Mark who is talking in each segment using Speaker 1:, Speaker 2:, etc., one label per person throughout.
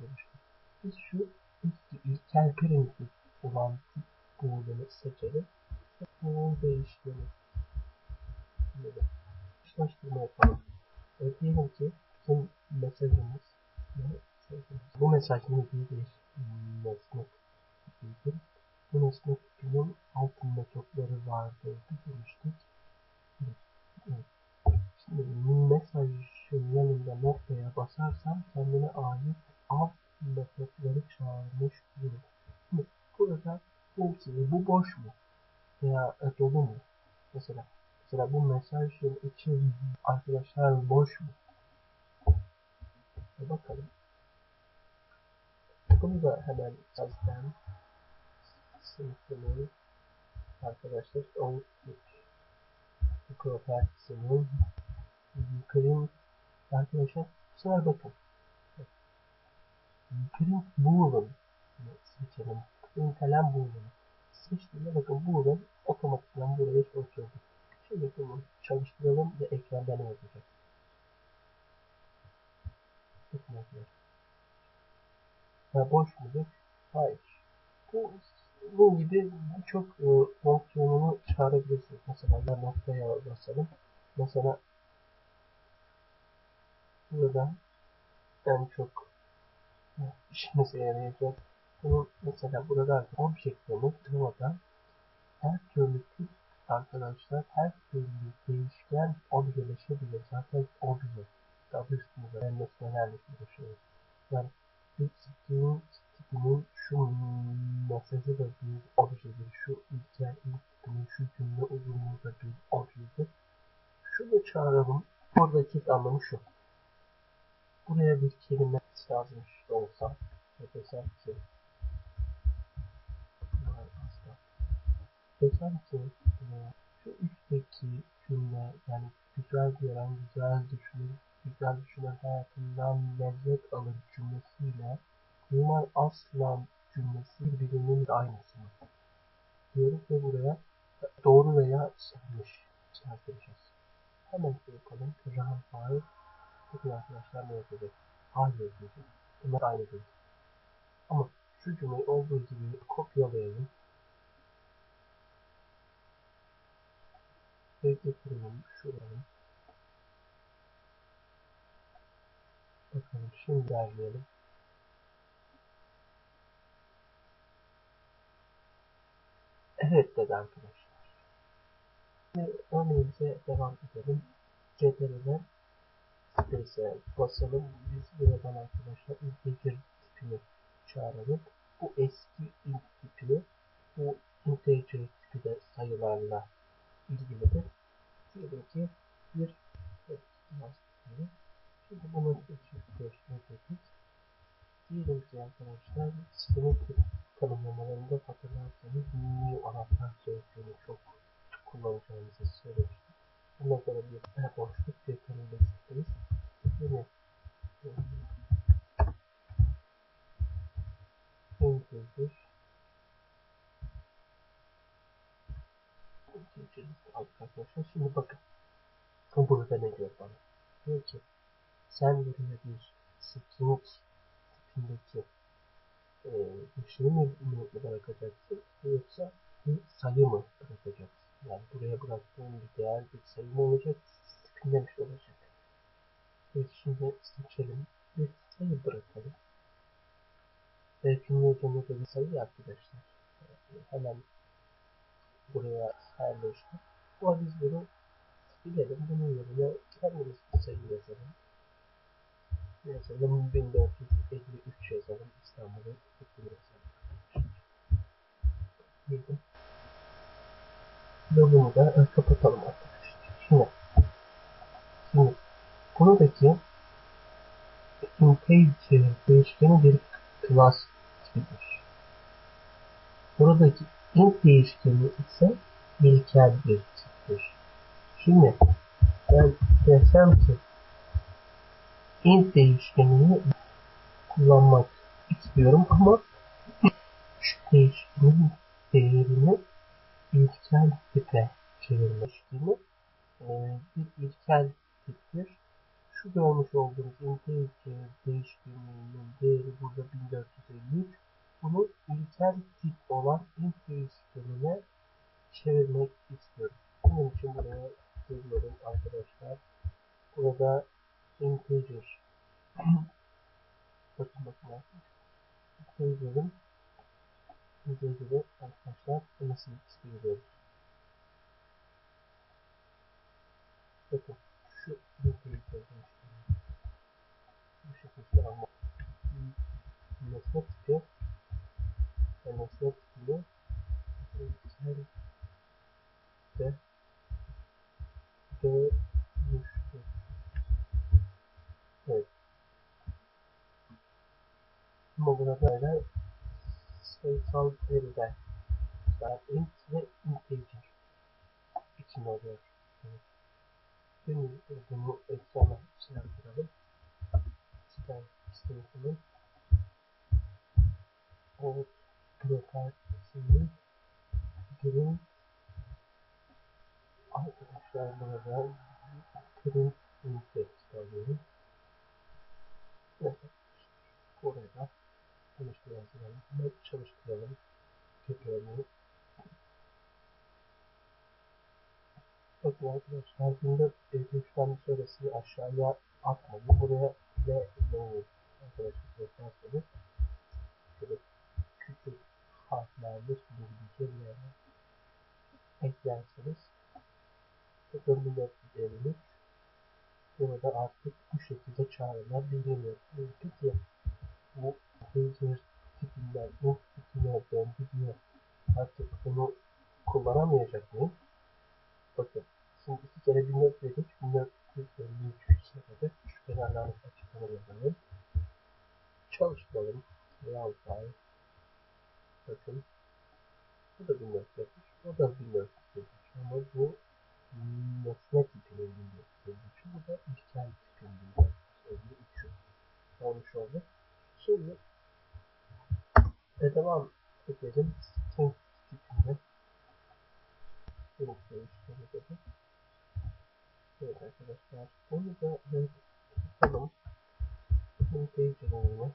Speaker 1: demiştik. Biz şu eski ilkel primitif olan tip boolean'ı seçelim. Bool değişkeni. Böyle. Karşılaştırma yapalım. E diyelim ki bizim mesajımız? Bu mesaj bir nesne tipidir. Bu nesne tipinin alt metotları vardır demiştik. Evet. Şimdi mesajın yanında noktaya basarsam kendine ait alt metotları çağırmış olurum. Şimdi burada funksiyon bu boş mu? Veya e, dolu mu? Mesela mesela bu mesajın içi arkadaşlar boş mu? E bakalım. Bunu da hemen sizden sınıfını arkadaşlar output propertiesinin yukarı arkadaşlar bu sefer bakın print boolean seçelim. Print kalem boolean seçtiğimde bakın boolean otomatikman buraya oturdu. Şimdi bunu çalıştıralım ve ekranda ne olacak? Bakın. Ha, boş mudur? Hayır. Bu, bu gibi birçok e, fonksiyonunu çağırabilirsiniz. Mesela ben noktaya basalım. Mesela burada en çok işimize yarayacak. Bunu mesela burada objektimiz burada her türlü arkadaşlar her türlü değişken objeleşebilir. Zaten obje adı üstünde ben nesnelerle uğraşıyoruz. Yani bir tipinin tipinin şu mesajı da bir objedir. Şu ilkel ilk tipinin şu cümle uzunluğu da bir objedir. Şunu çağıralım. Buradaki anlamı şu. Buraya bir kelime yazmış olsam desem ki desem ki şu üstteki cümle yani güzel gören, güzel düşünür, güzel düşünen hayatından lezzet alır cümlesiyle Mimar Aslan cümlesi birbirinin aynısı? Diyoruz ve buraya doğru veya yanlış yazdıracağız. Hemen yapalım. Rahan Bakın arkadaşlar ne yapacak? Hayır diyecek. Bunlar aynı değil. Ama şu cümleyi olduğu gibi kopyalayalım. Ve getirelim şuraya. Bakalım şimdi derleyelim. Evet dedi arkadaşlar. Şimdi örneğimize devam edelim. CTRL'den Space'e basalım. Biz buradan arkadaşlar integer tipini çağıralım. Bu eski int tipi, bu integer tipi de sayılarla ilgilidir. Diyelim ki bir Şimdi bunu seçip gösterdik. Diyelim ki arkadaşlar simetrik tanımlamalarında hatırlarsanız new anahtar sözcüğünü çok kullanacağımızı söylemiştik. Bundan sonra bir tanımda istedik. Yine integer integer arkadaşlar şimdi bakın burada ne diyor bana diyor ki buraya bir string tipindeki e, bir şey mi, bırakacaksın yoksa bir sayı mı bırakacaksın? Yani buraya bıraktığın bir değer bir sayı mı olacak tipinden bir şey olacak? Ve şimdi seçelim. Bir sayı bırakalım. Ve cümle cümle bir sayı arkadaşlar? Yani hemen buraya yerleşti ama biz bunu bilelim bunun yerine kendimiz bir sayı yazalım yazalım 1453 yazalım İstanbul'u yazalım Logunu da kapatalım arkadaşlar. Şimdi, şimdi buradaki integer değişkeni bir class tipidir. Buradaki int değişkeni ise ilkel bir tiptir. Şimdi ben desem ki int değişkenini kullanmak istiyorum ama şu değişkenin değerini ilkel tipe çevirmiştiğini e, bir ilkel tiptir. şu görmüş olduğunuz integer değişkeninin değeri burada 1453. Bunu ilkel tip olan int değişkenine çevirmek istiyorum. Bunun için buraya geliyorum arkadaşlar. Burada integer bakın bakın arkadaşlar. Integer'ın integer'ı arkadaşlar nasıl istiyoruz? Bakın şu integer değişkeni bu şekilde ama nesne tipi ve nesne tipini ilkel de dönüştür. Evet. Ama burada böyle sayısal veriler yani int ve integer için oluyor. Evet. Şimdi bunu ekrana çıkartalım. Çıkar istedim. Evet. Property'sini girin. Arkadaşlar burada print intext alıyorum. Evet. Oraya çalıştıralım. Tekrarını. Bakın arkadaşlar 1453'ten sonrasını aşağıya atmayın. Buraya ve low arkadaşlar yaparsanız şöyle küçük harflerle sürebileceği bir yere eklerseniz bakın 1453 burada artık bu şekilde çağrılar biliniyor. Peki bu pager tipinden int tipine döndü diye artık bunu kullanamayacak mıyım? Bakın şimdi iki kere 1453 1453 sırada şu kenarlarını açıklama yazalım. Çalıştıralım. File. Bakın. Bu da 1453. O da 1453. Ama bu nesne tipinin 1453. Bu da ilkel tipinin 1453. Olmuş oldu. Şimdi e, devam edelim. String tipinde. Evet arkadaşlar. Onu da evet, tutalım. Integer'ını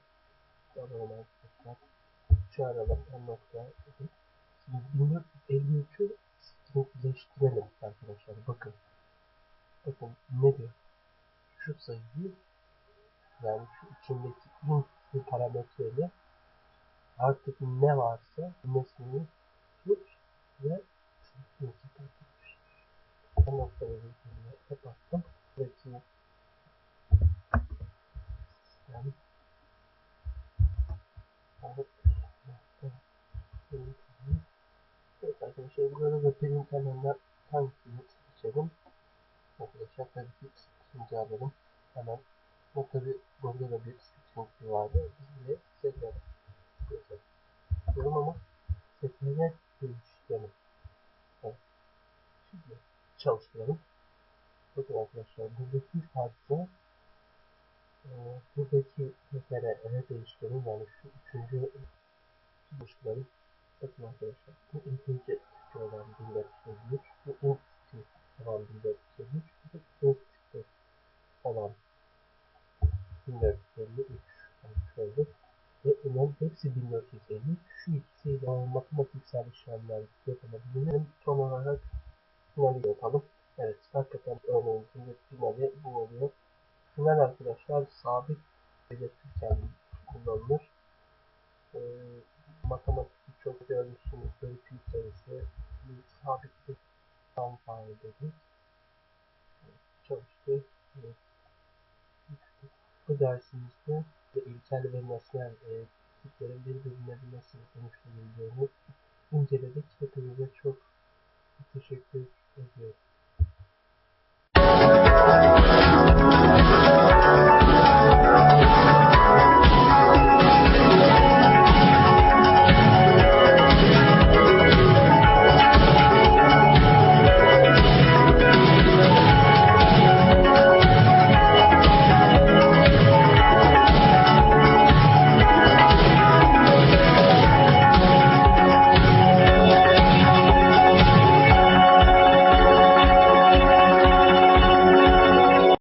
Speaker 1: alalım arkadaşlar. Çağıralım. En nokta. Şimdi 1453'ü stringleştirelim arkadaşlar. Bakın. Bakın ne diyor? Şu sayıyı yani şu içindeki int bir parametreyle artık ne varsa nesneyi tut ve string'e takılmış. Bu noktada bir kapattım. Peki yani evet Evet arkadaşlar burada da print hemen hangisini seçelim. Arkadaşlar tabii ki string'i alalım. Hemen ama tabi burada da bir string vardı. Biz bile tekrar ama seçenek değişkeni. Evet. Şimdi çalıştıralım. Bakın arkadaşlar buradaki farklı e, buradaki tekere ele değişkeni yani şu üçüncü çalıştıralım. Bakın arkadaşlar bu tipi olan 1453 bu tipi olan 1453 bu tipi olan 1453 olmuş oldu. Ve bunların hepsi 1453. Şu ikisiyle matematiksel işlemler yapılabilir. Son olarak finali yapalım. Evet, hakikaten örneğimizin de finali bu oluyor. Final arkadaşlar sabit belirtirken kullanılır. Ee, matematikte çok görmüşsünüz. Pi sayısı bir sabit bir tam faidedir. Çalıştı. Evet. Bu dersimizde ve ilkel ve nesnel e, tiplerin birbirine nasıl dönüştürüldüğünü inceledik. Hepinize çok.